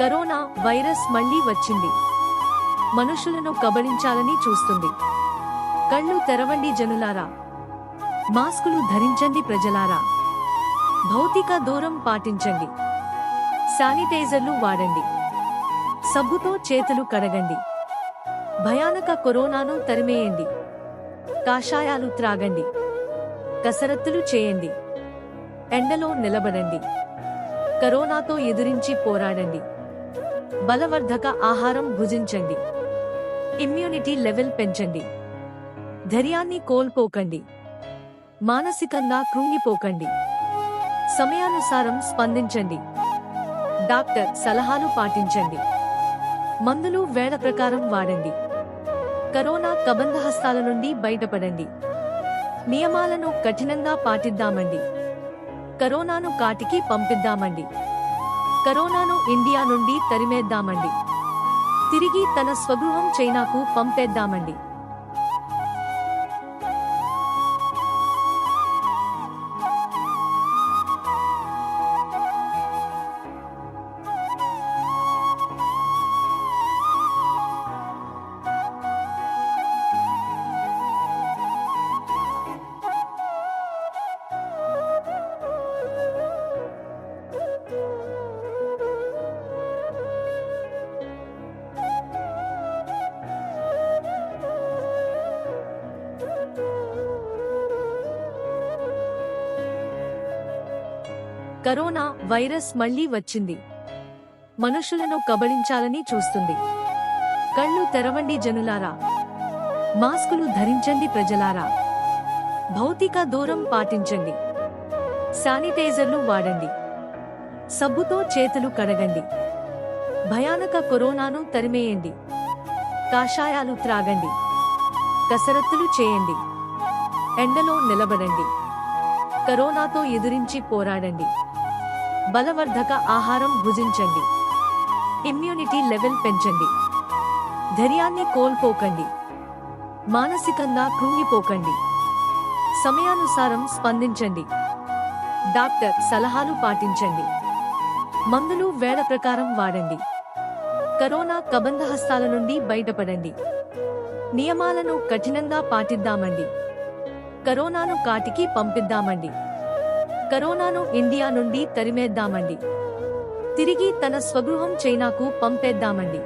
Corona virus మళ్ళీ వచ్చింది. మనుషులను కబళించాలని చూస్తుంది. కళ్ళు తెరవండి జనులారా. మాస్కులు ధరించండి ప్రజలారా. భౌతిక దూరం పాటించండి. శానిటైజర్లు వాడండి. సబ్బుతో చేతులు కడగండి. భయానక కరోనాను తరిమేయండి. కాషాయాలు త్రాగండి. కసరత్తులు చేయండి. ఎండలో నిలబడండి. కరోనాతో ఎదురించి పోరాడండి. బలవర్ధక ఆహారం భుజించండి. ఇమ్యూనిటీ లెవెల్ పెంచండి. ధైర్యాన్ని కోల్పోకండి. మానసికంగా కృంగిపోకండి. సమయానుసారం స్పందించండి. డాక్టర్ సలహాలు పాటించండి. మందులు వేళ ప్రకారం వాడండి. కరోనా కబంధహస్తాల నుండి బయటపడండి. నియమాలను కఠినంగా పాటిద్దామండి. కరోనాను కాటికి పంపిద్దామండి. కరోనాను ఇండియా నుండి తరిమేద్దామండి. తిరిగి తన స్వగృహం చైనాకు పంపేద్దామండి. కరోనా వైరస్ మళ్ళీ వచ్చింది. మనుషులను కబళించాలని చూస్తుంది. కళ్ళు తెరవండి జనులారా. మాస్కులు ధరించండి ప్రజలారా. భౌతిక దూరం పాటించండి. శానిటైజర్లు వాడండి. సబ్బుతో చేతులు కడగండి. భయానక కరోనాను తరిమేయండి. కాషాయాలు త్రాగండి. కసరత్తులు చేయండి. ఎండలో నిలబడండి. కరోనాతో ఎదురించి పోరాడండి. బలవర్ధక ఆహారం భుజించండి. ఇమ్యూనిటీ లెవెల్ పెంచండి. ధైర్యాన్ని కోల్పోకండి. మానసికంగా కృంగిపోకండి. సమయానుసారం స్పందించండి. డాక్టర్ సలహాలు పాటించండి. మందులు వేళ ప్రకారం వాడండి. కరోనా కబంధహస్తాల నుండి బయటపడండి. నియమాలను కఠినంగా పాటిద్దామండి. కరోనాను కాటికి పంపిద్దామండి. కరోనాను ఇండియా నుండి తరిమేద్దామండి. తిరిగి తన స్వగృహం చైనాకు పంపేద్దామండి.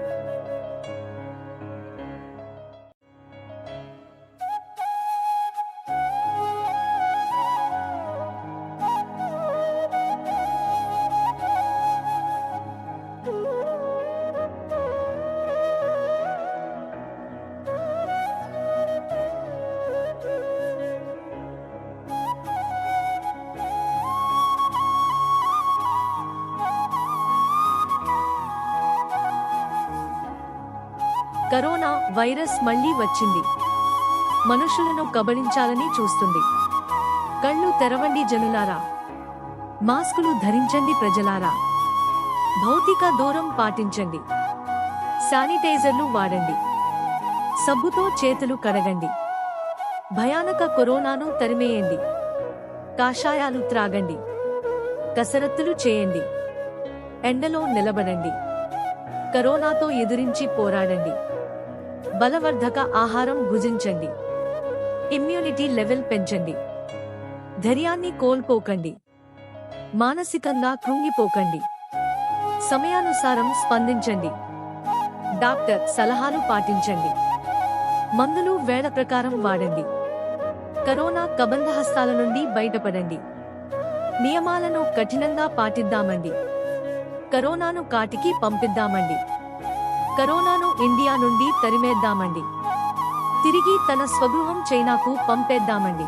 కరోనా వైరస్ మళ్ళీ వచ్చింది. మనుషులను కబళించాలని చూస్తుంది. కళ్ళు తెరవండి జనులారా. మాస్కులు ధరించండి ప్రజలారా. భౌతిక దూరం పాటించండి. శానిటైజర్లు వాడండి. సబ్బుతో చేతులు కడగండి. భయానక కరోనాను తరిమేయండి. కాషాయాలు త్రాగండి. కసరత్తులు చేయండి. ఎండలో నిలబడండి. కరోనాతో ఎదురించి పోరాడండి. బలవర్ధక ఆహారం భుజించండి. ఇమ్యూనిటీ లెవెల్ పెంచండి. ధైర్యాన్ని కోల్పోకండి. మానసికంగా కృంగిపోకండి. సమయానుసారం స్పందించండి. డాక్టర్ సలహాలు పాటించండి. మందులు వేళ ప్రకారం వాడండి. కరోనా కబంధహస్తాల నుండి బయటపడండి. నియమాలను కఠినంగా పాటిద్దామండి. కరోనాను కాటికి పంపిద్దామండి. కరోనాను ఇండియా నుండి తరిమేద్దామండి తిరిగి తన స్వగృహం చైనాకు పంపేద్దామండి